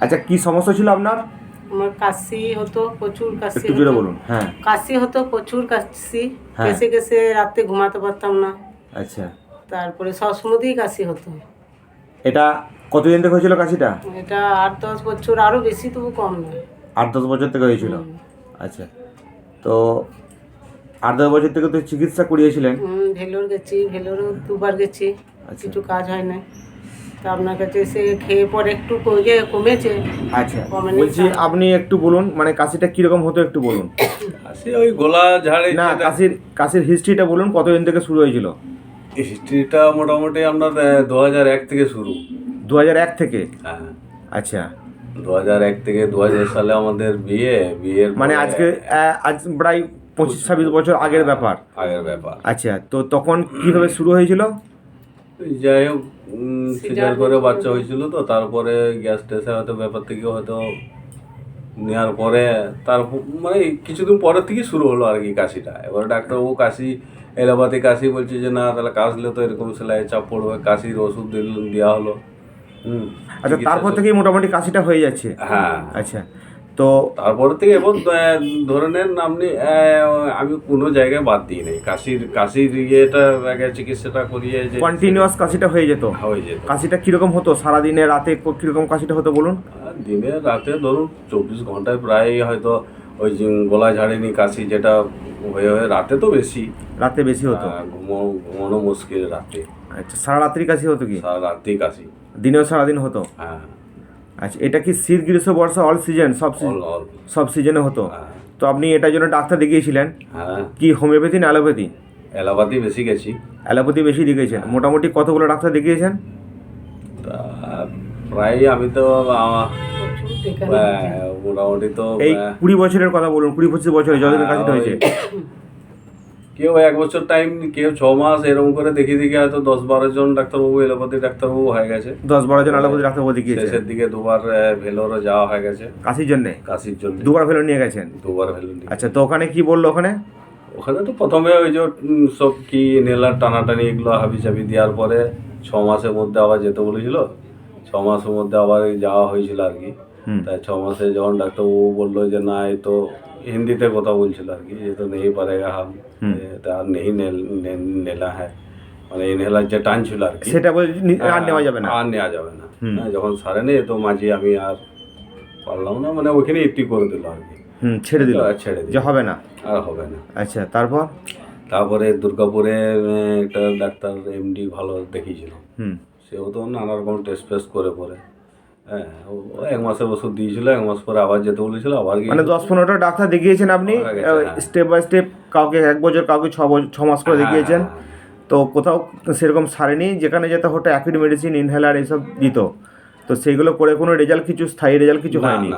আচ্ছা কি সমস্যা ছিল আপনার? আমার কাশি হতো প্রচুর কাশি একটু জোরে বলুন হ্যাঁ। কাশি হতো প্রচুর কাশি। হ্যাঁ। কেসে কেসে রাতে ঘুমাতে পারতাম না। আচ্ছা। তারপরে সবসময়তেই কাশি হতো। এটা কতদিন থেকে হয়েছিল কাশিটা? এটা আট দশ বছর আরও বেশি তবু কম না আট দশ বছর থেকে হয়েছিল? আচ্ছা। তো আট দশ বছর থেকে তো চিকিৎসা করিয়েছিলেন। ভেলোর গেছি ভেলোরও দুবার গেছি। আচ্ছা। কিছু কাজ হয় না তা আপনার কাছে এসে খেয়ে পরে একটু ইয়ে কমেছে। আচ্ছা কমেনি বলছি আপনি একটু বলুন মানে কাশিটা কীরকম হতো একটু বলুন। কাশি ওই গোলা ঝাড়ে না কাশির কাশির হিস্ট্রিটা বলুন কতদিন থেকে শুরু হয়েছিল? হিস্ট্রিটা মোটামুটি আপনার দু হাজার এক থেকে শুরু। দু এক থেকে? হ্যাঁ। আচ্ছা। দু হাজার এক থেকে দু হাজার সালে আমাদের বিয়ে বিয়ের মানে পরে আজকে আহ, আজ প্রায় পঁচিশ ছাব্বিশ বছর আগের ব্যাপার। আগের ব্যাপার। আচ্ছা তো তখন কীভাবে শুরু হয়েছিল? যাই হোক সিজার করে বাচ্চা হয়েছিল তো তারপরে গ্যাস ট্যাসের হয়তো ব্যাপার থেকে হয়তো নেওয়ার পরে তার মানে কিছুদিন পরের থেকে শুরু হলো আর কি কাশিটা। এবার ডাক্তারবাবু কাশি এলাপাতি কাশি বলছে যে না তাহলে কাশলে তো এরকম সেলাই চাপ পড়বে কাশির ওষুধ দিল দেওয়া হলো। হুম আচ্ছা তারপর থেকেই মোটামুটি কাশিটা হয়ে যাচ্ছে। হ্যাঁ। আচ্ছা। তো তারপরে থেকে এবং ধরে নেন আপনি আমি কোনো জায়গায় বাদ দিই নাই। কাশির কাশির ইয়েটা আগে চিকিৎসাটা করিয়ে যে কন্টিনিউয়াস কাশিটা হয়ে যেত। হয়ে যেত। কাশিটা কীরকম হতো? সারাদিনে রাতে কীরকম কাশিটা হতো বলুন? দিনে রাতে ধরুন চব্বিশ ঘন্টায় প্রায় হয়তো ওই যে গলা ঝাড়েনি কাশি যেটা হয়ে হয়ে রাতে তো বেশি। রাতে বেশি হতো? ঘুমো ঘুমানো মুশকিল রাতে। আচ্ছা সারা রাত্রি কাশি হতো কি? সারা রাতেই কাশি। দিনেও সারাদিন হতো? হ্যাঁ। আচ্ছা এটা কি শীত গ্রীষ্ম বর্ষা অল সিজন সব সব সিজনে হতো? হ্যাঁ। তো আপনি এটার জন্য ডাক্তার দেখিয়েছিলেন? হ্যাঁ। কি হোমিওপ্যাথি না অ্যালোপ্যাথি? এলাহাবাদি বেশি গেছি। অ্যালোপ্যাথি বেশি দেখিয়েছেন। মোটামুটি কতগুলো ডাক্তার দেখিয়েছেন? তা প্রায় আমি তো মোটামুটি তো এই কুড়ি বছরের কথা বলুন কুড়ি পঁচিশ বছরে যতদিন কাশিটা হয়েছে। কেউ এক বছর টাইম কেউ ছ মাস এরকম করে দেখি দেখি হয়তো দশ বারো জন ডাক্তারবাবু এলোপাতি ডাক্তারবাবু হয়ে গেছে। দশ বারো জন অ্যালোপ্যাথি ডাক্তারবাবু দেখিয়েছেন শেষের দিকে দুবার আহ, ভেলোরও যাওয়া হয়ে গেছে। কাশির জন্যে? কাশির জন্য। দুবার ফেলে নিয়ে গেছেন? দুবার ভেলো নিয়ে। আচ্ছা তো ওখানে কি বলল ওখানে? ওখানে তো প্রথমে ওই যে সব কি নেলার টানাটানি এগুলো হাবি চাবি দেওয়ার পরে ছ মাসের মধ্যে আবার যেতে বলেছিল। ছ মাসের মধ্যে আবার যাওয়া হয়েছিল আর কি। তাই ছ মাসে যখন ডাক্তারবাবু বলল যে না এই তো হিন্দিতে কথা বলছিল আর কি যে তো নেই পারেগা হাম হুম। এ, তা আর নেই নে- নেলা হ্যাঁ। মানে ইনহেলার যে টান ছিল আর কি। সেটা আর নেওয়া যাবে না। আর নেওয়া যাবে না। হ্যাঁ, যখন সারে নেই তো মাঝে আমি আর পারলাম না মানে ওখানে ইতি করে দিল আর কি। হুম ছেড়ে দিল। আর ছেড়ে দিল। যে হবে না। আর হবে না। আচ্ছা তারপর? তারপরে দুর্গাপুরে একটা ডাক্তার এমডি ভালো দেখিয়েছিল। হুম। সেও তো নানা রকম টেস্ট ফেস্ট করে পরে হ্যাঁ এক মাসের ওষুধ দিয়েছিল এক মাস পরে আবার যেতে বলেছিল আবার মানে দশ পনেরোটা ডাক্তার দেখিয়েছেন আপনি হয়ে হ্যাঁ। স্টেপ বাই স্টেপ কাউকে এক বছর কাউকে ছ বছর ছ মাস করে দেখিয়েছেন তো কোথাও সেরকম সারেনি যেখানে যেতে হতো অ্যাকিড মেডিসিন ইনহেলার এইসব দিত তো সেইগুলো করে কোনো রেজাল্ট কিছু স্থায়ী রেজাল্ট কিছু হয়নি।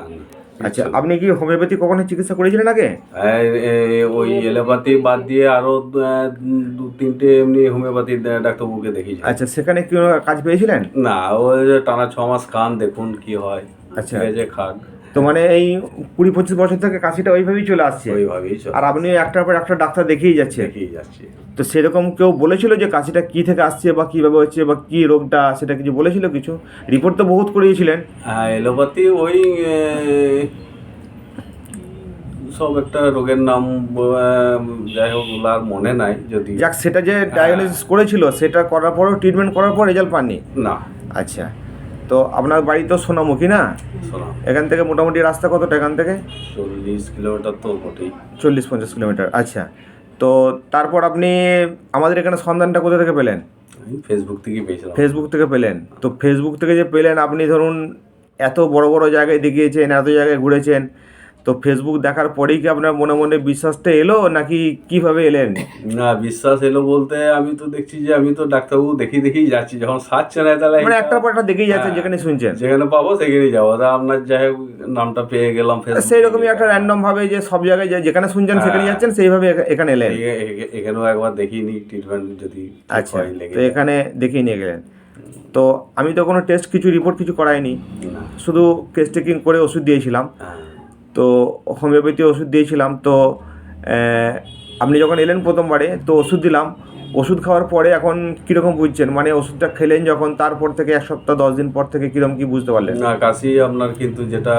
আচ্ছা আপনি কি হোমিওপ্যাথি কখনো চিকিৎসা করেছিলেন আগে? হ্যাঁ, ওই এলোপ্যাথি বাদ দিয়ে আরও দু- তিনটে এমনি হোমিওপ্যাথি ডাক্তারবাবুকে দেখিয়েছি আচ্ছা সেখানে কি কাজ পেয়েছিলেন? না ওই যে টানা ছ মাস খান দেখুন কি হয়। আচ্ছা। আছে খান তো মানে এই কুড়ি পঁচিশ বছর থেকে কাশিটা ওইভাবেই চলে আসছে। ওইভাবেই আর আপনি একটার পর একটা ডাক্তার দেখিয়ে যাচ্ছে দেখিয়ে যাচ্ছি। তো সেরকম কেউ বলেছিল যে কাশিটা কি থেকে আসছে বা কীভাবে হচ্ছে বা কি রোগটা সেটা কিছু বলেছিল কিছু? রিপোর্ট তো বহুত করিয়েছিলেন। হ্যাঁ এলোপ্যাথি ওই সব একটা রোগের নাম যাই হোক আর মনে নাই যদি। যাক সেটা যে ডায়াগনোসিস করেছিল সেটা করার পরও ট্রিটমেন্ট করার পর রেজাল্ট পাননি? না। আচ্ছা তো আপনার বাড়ি তো সোনামুখী না? এখান থেকে মোটামুটি রাস্তা কতটা এখান থেকে? চল্লিশ কিলোমিটার তো বটেই। চল্লিশ পঞ্চাশ কিলোমিটার আচ্ছা। তো তারপর আপনি আমাদের এখানে সন্ধানটা কোথা থেকে পেলেন? ফেসবুক থেকে পেয়েছিলাম। ফেসবুক থেকে পেলেন। তো ফেসবুক থেকে যে পেলেন আপনি ধরুন এত বড় বড় জায়গায় দেখিয়েছেন এত জায়গায় ঘুরেছেন তো ফেসবুক দেখার পরেই কি আপনার মনে মনে বিশ্বাসটা এলো নাকি কীভাবে এলেন? না বিশ্বাস এলো বলতে আমি তো দেখছি যে আমি তো ডাক্তারবাবু দেখি দেখেই যাচ্ছি। যখন সারছে না তাহলে মানে একটা পর একটা দেখেই যাচ্ছেন হ্যাঁ। যেখানে শুনছেন। যেখানে পাবো সেখানেই যাব। তা আপনার যাই হোক নামটা পেয়ে গেলাম সেই রকমই একটা র্যান্ডম ভাবে যে সব জায়গায় যেখানে শুনছেন সেখানে যাচ্ছেন সেইভাবে এখানে এলেন। এখানেও একবার দেখিয়ে নিই ট্রিটমেন্ট যদি আচ্ছা তো এখানে দেখিয়ে নিয়ে গেলেন। তো আমি তো কোনো টেস্ট কিছু রিপোর্ট কিছু করাইনি। শুধু কেস টেকিং করে ওষুধ দিয়েছিলাম। হ্যাঁ। তো হোমিওপ্যাথি ওষুধ দিয়েছিলাম তো আপনি যখন এলেন প্রথমবারে তো ওষুধ দিলাম। ওষুধ খাওয়ার পরে এখন কীরকম বুঝছেন? মানে ওষুধটা খেলেন যখন তারপর থেকে এক সপ্তাহ দশ দিন পর থেকে কীরকম কি বুঝতে পারলেন? না কাশি আপনার কিন্তু যেটা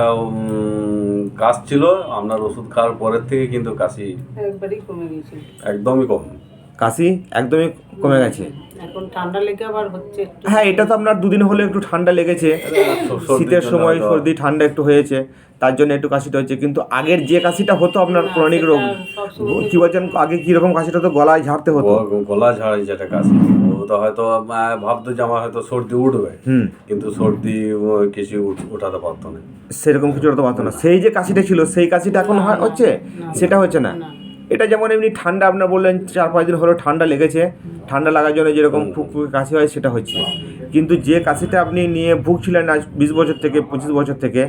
কাশ ছিল আপনার ওষুধ খাওয়ার পরের থেকে কিন্তু কাশি একবারই কমে গেছে একদমই কম। কাশি একদমই কমে গেছে। এখন ঠান্ডা লেগে আবার হচ্ছে হ্যাঁ এটা তো আপনার দুদিন হলে একটু ঠান্ডা লেগেছে। শীতের সময় সর্দি ঠান্ডা একটু হয়েছে তার জন্য একটু কাশিটা হচ্ছে কিন্তু আগের যে কাশিটা হতো আপনার ক্রনিক রোগ কি বলছেন আগে কীরকম কাশিটা তো গলায় ঝাড়তে হতো। গলা ঝাড়ে যেটা কাশি ও তো হয়তো ভাবতো যে আমার হয়তো সর্দি উঠবে। হুম। কিন্তু সর্দি কিছু উঠ- ওঠাতে পারতো না। সেরকম কিছু হতে পারতো না। সেই যে কাশিটা ছিল সেই কাশিটা এখন হয়- হচ্ছে? সেটা হচ্ছে না। এটা যেমন এমনি ঠান্ডা আপনার বললেন চার পাঁচ দিন হলো ঠান্ডা লেগেছে। ঠান্ডা লাগার জন্য যেরকম ফুকফুকে কাশি হয় সেটা হচ্ছে। কিন্তু যে কাশিটা আপনি নিয়ে ভুগছিলেন আজ বিশ বছর থেকে পঁচিশ বছর থেকে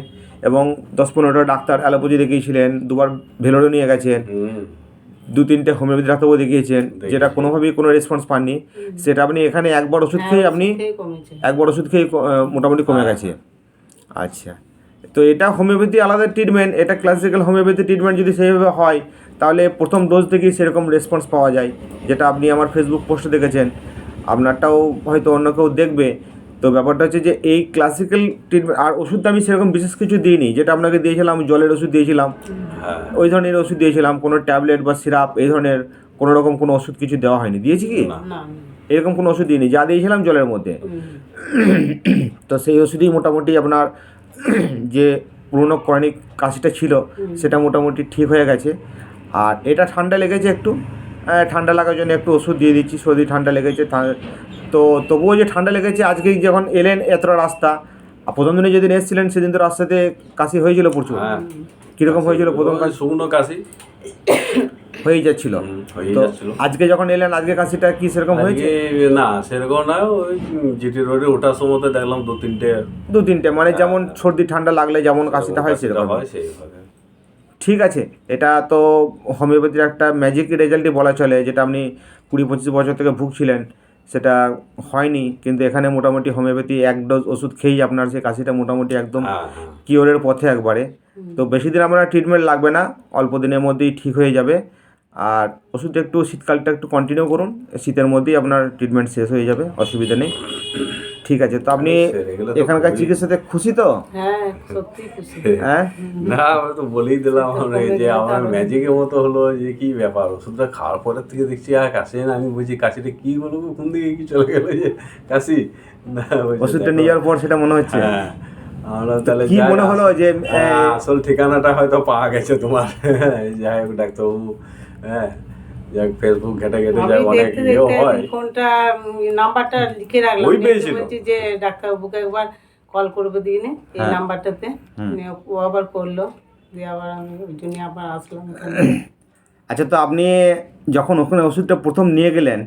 এবং দশ পনেরোটা ডাক্তার অ্যালোপ্যাথি দেখিয়েছিলেন দুবার ভেলোরে নিয়ে গেছেন দু তিনটে হোমিওপ্যাথি ডাক্তারও দেখিয়েছেন যেটা কোনোভাবেই কোনো রেসপন্স পাননি। সেটা আপনি এখানে একবার ওষুধ খেয়ে আপনি একবার ওষুধ খেয়ে ক- মোটামুটি কমে গেছে। আচ্ছা। তো এটা হোমিওপ্যাথি আলাদা ট্রিটমেন্ট এটা ক্লাসিক্যাল হোমিওপ্যাথি ট্রিটমেন্ট যদি সেইভাবে হয় তাহলে প্রথম ডোজ থেকেই সেরকম রেসপন্স পাওয়া যায় যেটা আপনি আমার ফেসবুক পোস্টে দেখেছেন। আপনারটাও হয়তো অন্য কেউ দেখবে। তো ব্যাপারটা হচ্ছে যে এই ক্লাসিক্যাল ট্রিটমেন্ট আর ওষুধটা আমি সেরকম বিশেষ কিছু দিইনি যেটা আপনাকে দিয়েছিলাম জলের ওষুধ দিয়েছিলাম। হ্যাঁ। ওই ধরনের ওষুধ দিয়েছিলাম কোনো ট্যাবলেট বা সিরাপ এই ধরনের কোনো রকম কোনো ওষুধ কিছু দেওয়া হয়নি। দিয়েছি কি? এরকম কোনো ওষুধ দিইনি যা দিয়েছিলাম জলের মধ্যে। তো সেই ওষুধই মোটামুটি আপনার যে পুরনো ক্রনিক কাশিটা ছিল সেটা মোটামুটি ঠিক হয়ে গেছে। আর এটা ঠান্ডা লেগেছে একটু ঠান্ডা লাগার জন্য একটু ওষুধ দিয়ে দিচ্ছি সর্দি ঠান্ডা লেগেছে তো তবুও যে ঠান্ডা লেগেছে আজকে যখন এলেন এতটা রাস্তা আর প্রথম দিনে যেদিন এসেছিলেন সেদিন তো রাস্তাতে কাশি হয়েছিল প্রচুর। হ্যাঁ। কীরকম হয়েছিল প্রথম কাশি? শুকনো কাশি। হয়ে যাচ্ছিল। হয়ে তো আজকে যখন এলেন আজকে কাশিটা কি সেরকম হয়েছে? না সেরকম না ওই জিটি রোডে ওঠার সময় দেখলাম দু তিনটে দু তিনটে মানে যেমন সর্দি ঠান্ডা লাগলে যেমন কাশিটা হয় সেরকম। হয় ঠিক আছে এটা তো হোমিওপ্যাথির একটা ম্যাজিক রেজাল্টই বলা চলে যেটা আপনি কুড়ি পঁচিশ বছর থেকে ভুগছিলেন সেটা হয়নি কিন্তু এখানে মোটামুটি হোমিওপ্যাথি এক ডোজ ওষুধ খেয়েই আপনার সেই কাশিটা মোটামুটি একদম হ্যাঁ হ্যাঁ। কিওরের পথে একবারে। তো বেশি দিন আপনার ট্রিটমেন্ট লাগবে না অল্প দিনের মধ্যেই ঠিক হয়ে যাবে। আর ওষুধটা একটু শীতকালটা একটু কন্টিনিউ করুন শীতের মধ্যেই আপনার ট্রিটমেন্ট শেষ হয়ে যাবে অসুবিধা নেই। ঠিক আছে তো আপনি এখানকার চিকিৎসাতে খুশি তো? হ্যাঁ সত্যি খুশি। হ্যাঁ। না আমি তো বলেই দিলাম যে আমার ম্যাজিকের মতো হলো যে কি ব্যাপার ওষুধটা খাওয়ার পরের থেকে দেখছি আর কাশি না আমি বলছি কাশিটা কি হলো কোন দিকে কি চলে গেল যে কাশি? না ওষুধটা দেখো। নেওয়ার পর সেটা মনে হচ্ছে? হ্যাঁ আমরা তাহলে কি মনে হলো যে, হ্যাঁ, আসল ঠিকানাটা হয়তো পাওয়া গেছে তোমার। যাই হোক ডাক্তারবাবু। হ্যাঁ যাই হোক, ফেসবুক ঘেটে ঘেটে যাই অনেক দেখতে ইয়ে হয়। ফোনটা নাম্বারটা লিখে রাখলাম। ওই পেয়েছিল? যে ডাক্তারবাবুকে একবার কল করবে দিনে এই হ্যাঁ। নাম্বারটাতে। ও আবার করল দিয়ে আবার আমি ওই জন্য আবার আসলাম আচ্ছা তো আপনি যখন ওখানে ওষুধটা প্রথম নিয়ে গেলেন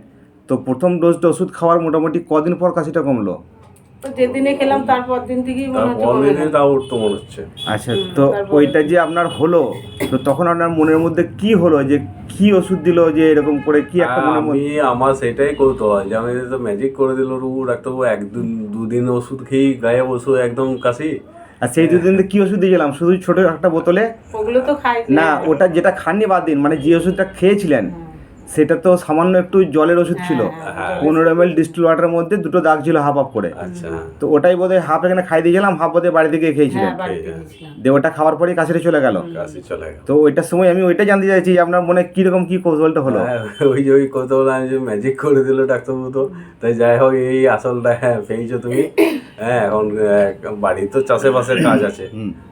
তো প্রথম ডোজটা ওষুধ খাওয়ার মোটামুটি কদিন পর কাশিটা কমলো? তো যেদিনে খেলাম তারপর দিন থেকেই মনে হচ্ছে কমে দিনে তাও উঠতো মনে হচ্ছে। আচ্ছা তো তারপরে- ওইটা যে আপনার হলো তো তখন আপনার মনের মধ্যে কি হলো যে কি ওষুধ দিল যে এরকম করে কি একটা মনের আমি মধ্যে আমার সেটাই করতে হয় যে আমি তো ম্যাজিক করে দিল রু ডাক্তারবাবু একদিন দুদিন ওষুধ খেয়ে গায়ে ওষুধ একদম কাশি। আর সেই দুদিন তো কি ওষুধ দিয়েছিলাম শুধু ছোট একটা বোতলে? ওগুলো তো খাই না ওটা যেটা খাননি বাদ দিন মানে যে ওষুধটা খেয়েছিলেন সেটা তো সামান্য একটু জলের ওষুধ ছিল। হ্যাঁ। পনেরো এম এল ডিস্টিল ওয়াটারের মধ্যে দুটো দাগ ছিল হাফ হাফ করে। আচ্ছা। তো ওটাই বোধহয় হাফ এখানে খাই দিয়েছিলাম হাফ বোধহয় বাড়ি থেকে খেয়েছিলেন। হ্যাঁ দিয়ে ওটা খাওয়ার পরেই কাশিটা চলে গেল। চলে তো ওইটার সময় আমি ওইটা জানতে চাইছি যে আপনার মনে কীরকম কি কৌশলটা হলো? হ্যাঁ, ওই যে ওই কৌশল আমি ম্যাজিক করে দিল ডাক্তারবাবু তো। তাই যাই হোক এই আসলটা হ্যাঁ পেয়েছ তুমি। হ্যাঁ এখন বাড়ি তো চাষেবাসের কাজ আছে।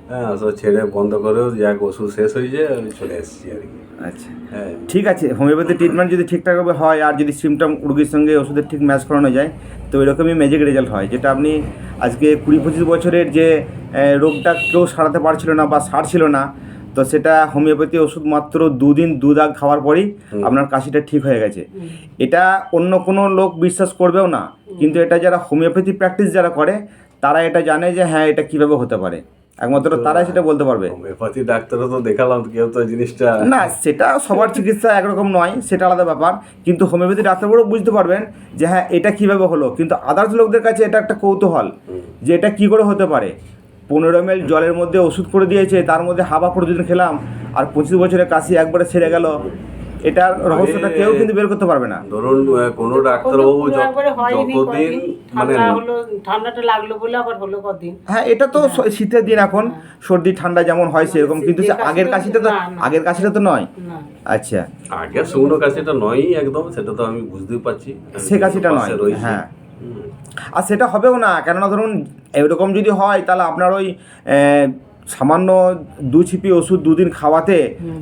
হ্যাঁ তো ছেড়ে বন্ধ করেও যাক ওষুধ শেষ হয়েছে আমি চলে এসেছি আর কি। আচ্ছা। হ্যাঁ। ঠিক আছে হোমিওপ্যাথি ট্রিটমেন্ট যদি ঠিকঠাকভাবে হয় আর যদি সিমটম রুগীর সঙ্গে ওষুধের ঠিক ম্যাচ করানো যায় তো এরকমই ম্যাজিক রেজাল্ট হয় যেটা আপনি আজকে কুড়ি পঁচিশ বছরের যে রোগটা কেউ সারাতে পারছিল না বা সারছিল না তো সেটা হোমিওপ্যাথি ওষুধ মাত্র দুদিন দু দাগ খাওয়ার পরেই আপনার কাশিটা ঠিক হয়ে গেছে। এটা অন্য কোনো লোক বিশ্বাস করবেও না কিন্তু এটা যারা হোমিওপ্যাথি প্র্যাকটিস যারা করে তারা এটা জানে যে হ্যাঁ এটা কীভাবে হতে পারে। একমাত্র তারাই সেটা বলতে পারবে। হোমিওপ্যাথি ডাক্তারও তো দেখালাম কেউ তো জিনিসটা না সেটা সবার চিকিৎসা একরকম নয় সেটা আলাদা ব্যাপার। কিন্তু হোমিওপ্যাথি ডাক্তারবাবু বুঝতে পারবেন যে হ্যাঁ এটা কীভাবে হলো। কিন্তু আদার্স লোকদের কাছে এটা একটা কৌতূহল যে এটা কী করে হতে পারে। পনেরো এম জলের মধ্যে ওষুধ করে দিয়েছে তার মধ্যে হাবা প্রতিদিন খেলাম আর পঁচিশ বছরের কাশি একবারে ছেড়ে গেল। এটার রহস্যটা কেউ কিন্তু বের করতে পারবে না। ধরুন কোনো ডাক্তারবাবু যতদিন মানে ঠান্ডাটা লাগল বলে আবার হলো কদিন। হ্যাঁ এটা তো শীতের দিন এখন সর্দি ঠান্ডা যেমন হয় সেরকম কিন্তু আগের কাশিটা তো। আগের কাশিটা তো নয়। আচ্ছা। আগে শুকনো কাশিটা নয়ই একদম সেটা তো আমি বুঝতেই পারছি। সে কাশিটা নয়, হ্যাঁ। আর সেটা হবেও না। কেননা ধরুন এরকম যদি হয় তাহলে আপনার ওই সামান্য দু ছিপি ওষুধ দুদিন খাওয়াতে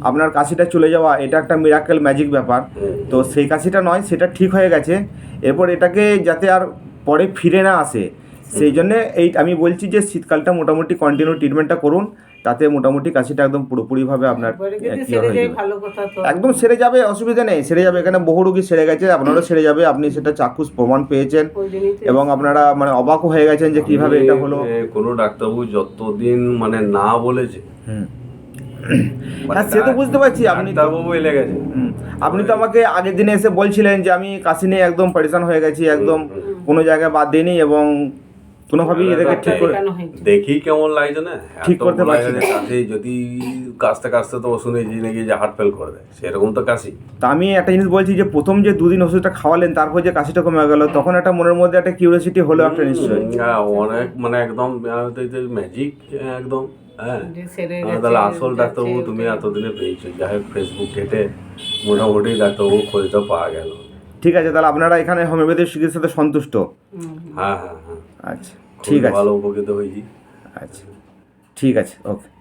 আপনার কাশিটা চলে যাওয়া এটা একটা মিরাকেল ম্যাজিক ব্যাপার। তো সেই কাশিটা নয় সেটা ঠিক হয়ে গেছে। এরপর এটাকে যাতে আর পরে ফিরে না আসে। সেই জন্যে এই আমি বলছি যে শীতকালটা মোটামুটি কন্টিনিউ ট্রিটমেন্টটা করুন। তাতে মোটামুটি কাশিটা একদম পুরোপুরিভাবে আপনার সেরে হয়ে যাবে। ভালো কথা তো। একদম সেরে যাবে অসুবিধা নেই সেরে যাবে। এখানে বহু রোগী সেরে গেছে আপনারও সেরে যাবে আপনি সেটা চাক্ষুষ প্রমাণ পেয়েছেন। এবং আপনারা মানে অবাকও হয়ে গেছেন যে কীভাবে এটা হলো। কোনো ডাক্তারবাবু যতদিন মানে না বলেছে হুম। মানে হ্যাঁ সে তো বুঝতে পারছি আপনি তো ডাক্তারবাবু এলে গেছে। হুম। আপনি তো আমাকে আগের দিনে এসে বলছিলেন যে আমি কাশি নিয়ে একদম পরেশান হয়ে গেছি একদম কোনো জায়গায় বাদ দিইনি এবং কোনোভাবেই এটাকে ঠিক করে দেখি কেমন লাগছে না? ঠিক করতে পারছি যে যদি কাশতে কাশতে তো ওষুধ শুনেছি নাকি যে হার্ট ফেল করে দেয় সেরকম তো কাশি। তা আমি একটা জিনিস বলছি যে প্রথম যে দুদিন ওষুধটা খাওয়ালেন তারপর যে কাশিটা কমে গেল তখন একটা মনের মধ্যে একটা কিউরিয়াসিটি হলো একটা নিশ্চয়ই। হ্যাঁ, অনেক মানে একদম ম্যাজিক একদম হ্যাঁ। তাহলে আসল ডাক্তারবাবু তুমি এতদিনে পেয়েছ যাই হোক ফেসবুক ঘেটে মোটামুটি ডাক্তারবাবু খোঁজটা পাওয়া গেল। ঠিক আছে তাহলে আপনারা এখানে হোমিওপ্যাথির চিকিৎসাতে সন্তুষ্ট। হুম। হ্যাঁ হ্যাঁ হ্যাঁ। আচ্ছা। ঠিক আছে। ভালো উপকৃত হয়েছি। আচ্ছা। ঠিক আছে ওকে।